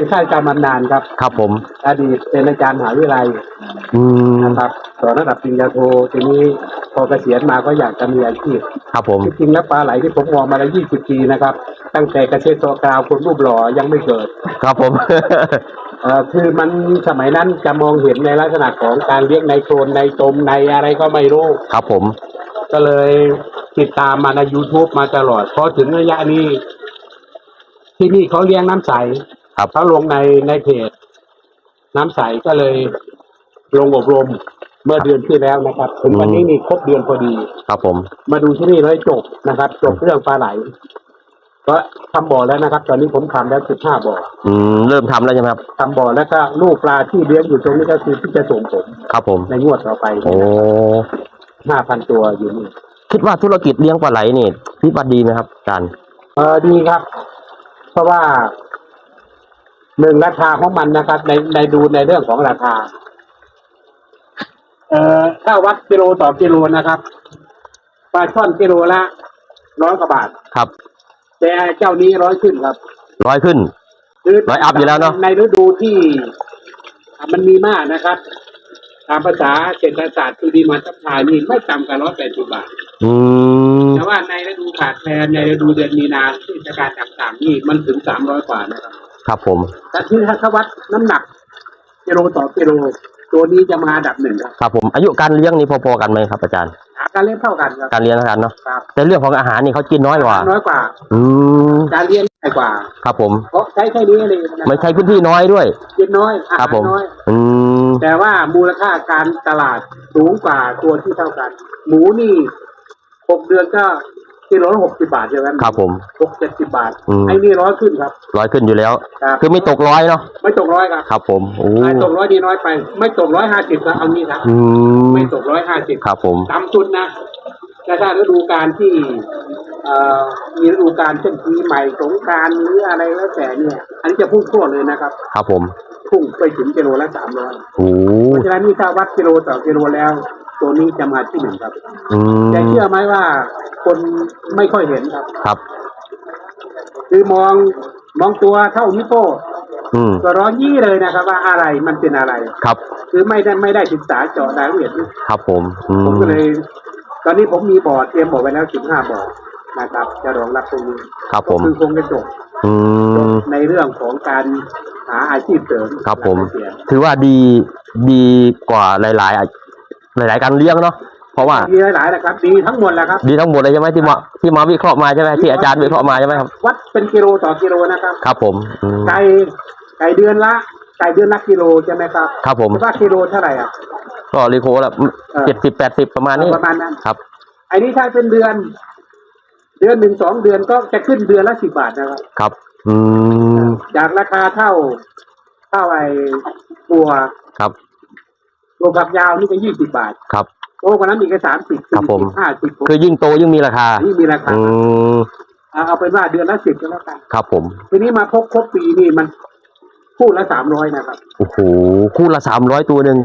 เป็นข้าราชการบำนาญครับครับผม อดีตเป็นอาจารย์มหาวิทยาลัยอืมนะครับสอนระดับปริญญาโททีนี้พอเกษียณมาก็อยากจะมีอาชีพครับผมจริงๆแล้วปลาไหลที่ผมมองมาแล้ว20 ปีนะครับ ตั้งแต่เกษตรตัวกราวคนรูปหล่อยังไม่เกิดครับผม เอ่อคือมันสมัยนั้นจะมองเห็นในลักษณะของการเลี้ยงในโคลนในตมในอะไรก็ไม่รู้ ครับผม ก็เลยติดตามมาใน YouTube มาตลอดพอถึงระยะนี้ ที่นี่เขาเลี้ยงน้ำใส ครับเขาลงในในเพจน้ำใสก็เลยลงอบรมเมื่อเดือนที่แล้วนะครับถึงวันนี้นี่ครบเดือนพอดี ครับผม มาดูที่นี่แล้วจบนะครับ จบเรื่องปลาไหลก็ทำบ่อแล้วนะครับ ตอนนี้ผมทำแล้วสิบห้าบ่ออืมเริ่มทำแล้วใช่ไหมครับทำบ่อแล้วก็ลูกปลาที่เลี้ยงอยู่ตรงนี้ก็คือที่จะส่งผมครับผม ในงวดต่อไปโอ้ห้าพันตัวอยู่นี่คิดว่าธุรกิจเลี้ยงปลาไหลนี่พี่บัดดีไหมครับอาจารย์ เออดีครับ เพราะว่า หนึ่งราคาของมันนะครับ ในในดูในเรื่องของราคา เอ่อถ้าวัดกิโลต่อกิโลนะครับปลาช่อนกิโลละร้อยกว่าบาท ครับ แต่เจ้านี้ร้อยขึ้นครับ ร้อยขึ้น คือร้อยอัพอยู่แล้วเนอะ ในฤดูที่อะมันมีมากนะครับ ตามภาษาเศรษฐศาสตร์คือดีมาทับทายนี่ไม่ต่ำกว่าร้อยแปดสิบบาท อืมแต่ว่าในฤดูขาดแคลนในฤดูเดือนมีนาเทศกาลต่างๆนี่มันถึงสามร้อยกว่านะครับ ครับผมแต่ที่ถ้าวัดน้ำหนักกิโลต่อกิโลตัวนี้จะมาอันดับหนึ่งครับครับผมอายุการเลี้ยงนี่พอๆกันไหมครับ อาจารย์หาการเลี้ยงเท่ากันครับการเลี้ยงอาจารย์เนาะครับแต่เรื่องของอาหารนี่เขากินน้อยกว่า น้อยกว่า อืมการเลี้ยงง่ายกว่า ครับผม เพราะใช้แค่นี้เลยนะไม่ใช้พื้นที่น้อยด้วย กินน้อยอาครับหารผม น้อย อืมแต่ว่ามูลค่าการตลาดสูงกว่าตัวที่เท่ากัน หมูนี่หกเดือนก็ กิโลละหกสิบาทใช่ไหมครับผม หกเจ็ดสิบบาทอืม ไอ้นี่ร้อยขึ้นครับร้อยขึ้นอยู่แล้ว ครับคือไม่ตกร้อยเนาะไม่ตกร้อยครับครับผมโอ้ไม่ตกร้อยดีน้อยไป ไม่ตกร้อยห้าสิบครับเอางี้ครับ อืมไม่ตกร้อยห้าสิบครับผม ต่ำสุดนะแต่ถ้าฤดูการที่เอ่อมีฤดูการเช่นปีใหม่สงกรารหรืออะไรแล้วแต่เนี่ย อันนี้จะพุ่งพรวดเลยนะครับ ครับผมพุ่งไปถึงกิโลละสามร้อยโอ้เพราะฉะนั้นนี่ถ้าวัดกิโลต่อกิโลแล้ว ตัวนี้จะมาที่หนึ่งครับอืมแต่เชื่อไหมว่าคนไม่ค่อยเห็นครับ ครับ คือมองมองตัวเท่านิโป้อืมก็ร้อนยี่เลยนะครับ ว่าอะไรมันเป็นอะไร ครับ คือไม่ได้ไม่ได้ศึกษาเจาะรายละเอียดครับผมอืผมมก็เลย ตอนนี้ผมมีบอร์ดเตรียมบอร์ดไว้แล้วสิบห้าบอร์ดนะครับ จะรองรับตรงนี้ครับผก็มคือคงจะจบอืม ในเรื่องของการหาอาชีพเสริมครับผมหลังเกษียณถือว่าดีดีกว่าหลายๆ หลาย ๆ การเลี้ยงเนาะเพราะว่ามีหลายๆนะครับดีทั้งหมดแหละครับ ดีทั้งหมดเลยใช่ไหมที่มาที่มาวิเคราะห์มาใช่ไหมที่อาจารย์วิเคราะห์มาใช่ไหมครับวัดเป็นกิโลต่อกิโลนะครับ ครับผมอืม ไก่ไก่เดือนละไก่เดือนละกิโลใช่ไหมครับครับผม ว่ากิโลเท่าไหร่อะ ก็รีโคละเออเจ็ดสิบแปดสิบประมาณนี้ประมาณนั้น ครับ ไอ้นี้ถ้าเป็นเดือน เดือนหนึ่งสองเดือนก็จะขึ้นเดือนละสิบบาทนะครับครับ อืมจากราคาเท่าเท่าไอ้ตัวครับ ตัวกับยาวนี่ก็ยี่สิบบาทครับ โตกว่านั้นอีกก็สามสิบครับผมห้าสิบคือยิ่งโตยิ่งมีราคานี่มีราคาอืมเอาเอาเป็นว่าเดือนละสิบก็แล้วกัน ครับผมทีนี้มาพบครบปีนี่มันคู่ละสามร้อยนะครับโอ้โหคู่ละสามร้อยตัวหนึ่ง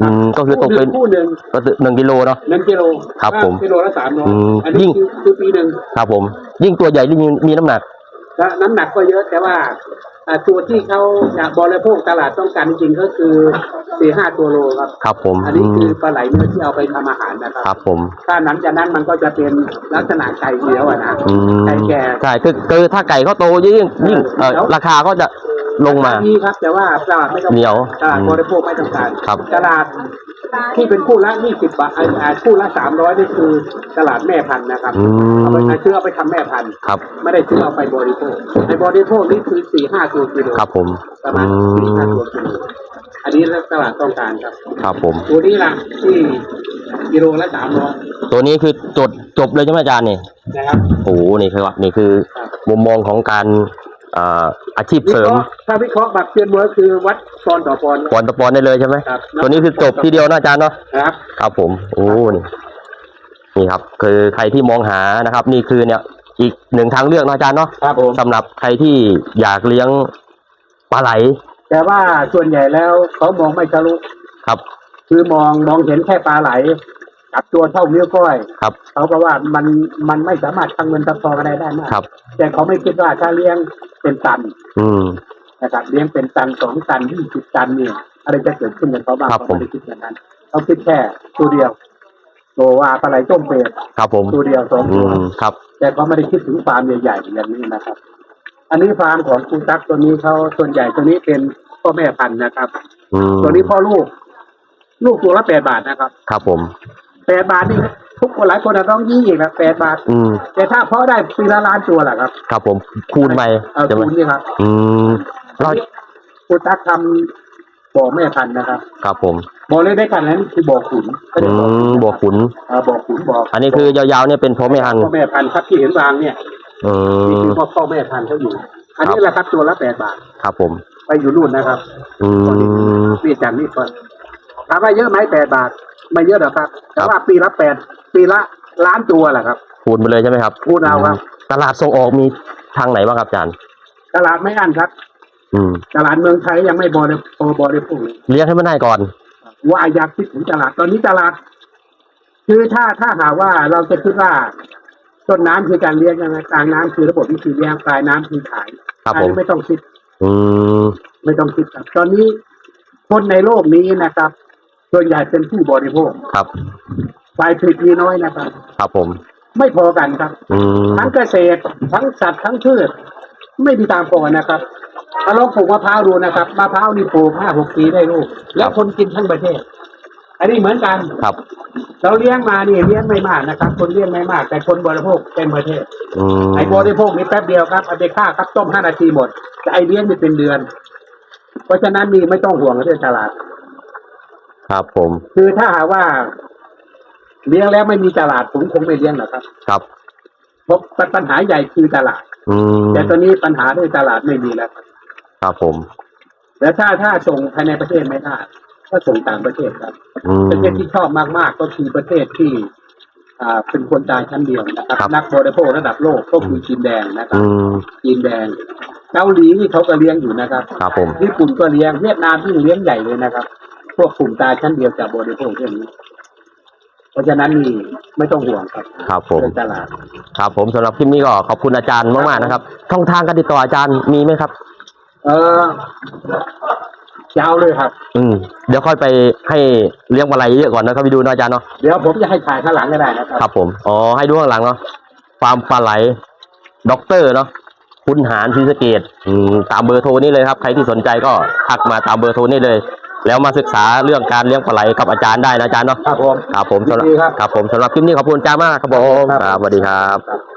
อืมก็คือตกเป็นคู่หนึ่งก็คือหนึ่งกิโลเนาะ หนึ่งกิโลครับผมกิโลละสามร้อยอืมอันนี้ยิ่ง คือคือปีหนึ่งครับผม ยิ่งตัวใหญ่ยิ่งมีน้ำหนัก และน้ำหนักก็เยอะแต่ว่าอ่า ตัวที่เขาอยากบริโภคตลาดต้องการจริงๆก็คือสี่ห้าตัวโลครับ ครับผมอันนี้คือปลาไหลเนื้อที่เอาไปทำอาหารนะคครัรับบผม ถ้าหลังจากนั้นมันก็จะเป็นลักษณะไก่เหนียวอะนะอืมไก่แก่ใช่คือคือถ้าไก่เขาโตยิ่งยิ่งเอ่อแล้วราคาก็จะลงมาดีครับ แต่ว่าตลาดไม่ต้องเหนียวตลาดอืมบริโภคไม่ต้องการครับ ตลาด ที่เป็นคู่ละยี่สิบบาทอ่าอ่าคู่ละสามร้อยนี่คือตลาดแม่พันธุ์นะครับอืเอาไปมซื้อเอาไปทำแม่พันธุ์ครับ ไม่ได้ซื้อเอาไปบริโภคในบริโภคนี่คือสี่ห้าตัวกิโลครับผม ประอืมาณสี่ห้าม ตัวกิโลอันนี้ตลาดต้องการครับครับผม ตัวนี้ล่ะที่กิโลละสามร้อยตัวนี้คือจดจบเลยใช่ไหมอาจารย์นี่นะครับโอ้โหนี่คือว่านี่คือ ครับ มุมมองของการ อ่าอาชีพวิเสริเคมราะห์ถ้าวิเคราะห์บัตรเซียนมวยคือวัดปอนด์ต่อปอนด์ปอนด์ต่อปอนด์ได้เลยใช่ไหมครับตัวนี้คือจบทีเดียวนะอาจารย์เนาะครับครับผมโอ้นี่นี่ครับ คือใครที่มองหานะครับ นี่คือเนี่ย อีกหนึ่งทางเลือกนะอาจารย์เนาะครับผมสำหรับใครที่อยากเลี้ยงปลาไหล แต่ว่าส่วนใหญ่แล้วเขามองไม่ทะลุครับ คือมองมองเห็นแค่ปลาไหลกับตัวเท่านิ้วก้อยครับเขาก็ว่ามันมันไม่สามารถทำเงินทำทองอะไรได้มากครับแต่เขาไม่คิดว่าถ้าเลี้ยง เป็นตันอืมนะครับเลี้ยงเป็นตันสองตันยี่สิบตันเนี่ยอะไรจะเกิดขึ้นกับเขาบ้างครับผมเขาไม่ได้คิดอย่างนั้นเขาคิดแค่ตัวเดียวโตว่าปลาไหลต้มเป็ดครับผมตัวเดียวสองอืตัวมครับ แต่เขาไม่ได้คิดถึงฟาร์มใหญ่ๆอย่างนี้นะครับ อันนี้ฟาร์มของคุณตั๊กตัวนี้เขาส่วนใหญ่ตัวนี้เป็นพ่อแม่พันธุ์นะครับอืมตัวนี้พ่อลูก ลูกตัวละแปดบาทนะครับ ครับผมแปดบาทนี่ ทุกคนหลายคนอาจต้องยี่อีกนะแปดบาท อืม แต่ถ้าเพาะได้ปีละล้านตัวแหละครับครับผม คูณไปเอาใช่ไหมคูณนี่ครับอืมเราคุณตั๊กทำบ่อแม่พันธุ์นะครับครับผม บ่อเล็กได้ขนาดนั้นคือบ่อขุนก็อืเรียกบ่อมบวกขุน เอ่อบ่อขุนบ่ออัอันนี้คือยาวๆเนี่ยเป็นพ่อแม่พันธุ์พ่อแม่พันธุ์ครับที่เห็นวางเนี่ยอืนี่ม คือพ่อพ่อแม่พันธุ์เขาอยู่ อันนี้แหละครับตัวละแปดบาท ครับผม ไปอยู่นู่นนะครับอืม นี่จากนี่ก่อนถามว่าเยอะไหมแปดบาท ไม่เยอะหรอกครับครัแต่บว่าปีละแปด ปีละล้านตัวแหละครับ คูณไปเลยใช่ไหมครับคูณเอาครับ ตลาดส่งออกมีทางไหนบ้างครับอาจารย์ ตลาดไม่อั้นครับ อืม ตลาดเมืองไทยยังไม่บริโภคบริโภคเลยเลี้ยงให้มันได้ก่อน ว่าอยากคิดถึงตลาดตอนนี้ตลาด คือถ้าถ้าหากว่าเราจะคิดว่าต้นน้ำคือการเลี้ยงยังไงกลางน้ำคือระบบวิธีเลี้ยงปลายน้ำคือขายครับอันผม นี้ไม่ต้องคิด อืม ไม่ต้องคิดครับ ตอนนี้คนในโลกนี้นะครับ ส่วนใหญ่เป็นผู้บริโภค ครับ ฝ่ายผลิตมีน้อยนะครับ ครับผม ไม่พอกันครับ อืมทั้งเกษตรทั้งสัตว์ทั้งพืชไม่มีตามพอนะครับมาลองปลูกมะพร้าวดูนะครับมะพร้าวนี่ปลูกห้าหกปีได้ลูกแล้วคนกินทั้งประเทศ อันนี้เหมือนกัน ครับ เราเลี้ยงมานี่เลี้ยงไม่มากนะครับ คนเลี้ยงไม่มาก แต่คนบริโภคเต็มประเทศ อืมไอ้บริโภคนี่แป๊บเดียวครับเอาไปฆ่าครับต้มห้านาทีหมดแต่ไอ้เลี้ยงนี่เป็นเดือน เพราะฉะนั้นนี่ไม่ต้องห่วงเรื่องตลาด ครับผม คือถ้าหากว่า เลี้ยงแล้วไม่มีตลาดผมคงไม่เลี้ยงหรอกครับ ครับเพราะปัญหาใหญ่คือตลาด อืมแต่ตอนนี้ปัญหาเรื่องตลาดไม่มีแล้วครับครับผม แล้วถ้าถ้าส่งภายในประเทศไม่ได้ก็ส่งต่างประเทศครับ อืม ประเทศที่ชอบมากๆก็คือประเทศที่ อ่าเป็นคนตายชั้นเดียวนะครับ ครับ นักบริโภคระดับโลกก็คือจีนแดงนะครับ อืม จีนแดงเกาหลีนี่เขาก็เลี้ยงอยู่นะครับครับผม ญี่ปุ่นก็เลี้ยงเวียดนามยิ่งเลี้ยงใหญ่เลยนะครับ พวกกลุ่มตายชั้นเดียวจากบริโภคเรื่องนี้ เพราะฉะนั้นนี่ไม่ต้องห่วงครับครับผม เรื่องตลาดครับผมสำหรับคลิปนี้ก็ขอบคุณอาจารย์มากๆนะครับช่องทางการติดต่ออาจารย์มีไหมครับ เออยาวเลยครับ อืมเดี๋ยวค่อยไปให้เลี้ยงปลาไหลเยอะก่อนนะครับไปดูนะอาจารย์เนาะเดี๋ยวผมจะให้ถ่ายข้างหลังก็ได้นะครับครับผมอ๋อให้ดูข้างหลังเนาะฟาร์มปลาไหลด็อกเตอร์เนาะคุณหารศรีสะเกดอืมตามเบอร์โทรนี่เลยครับ ใครที่สนใจก็ทักมาตามเบอร์โทรนี่เลย แล้วมาศึกษาเรื่องการเลี้ยงปลาไหลกับอาจารย์ได้นะอาจารย์เนาะครับผมครับผมสำหรับยินดีครับ ครับผมสำหรับคลิปนี้ขอบคุณอาจารย์มากครับผมครับครับสวัสดีครับครับ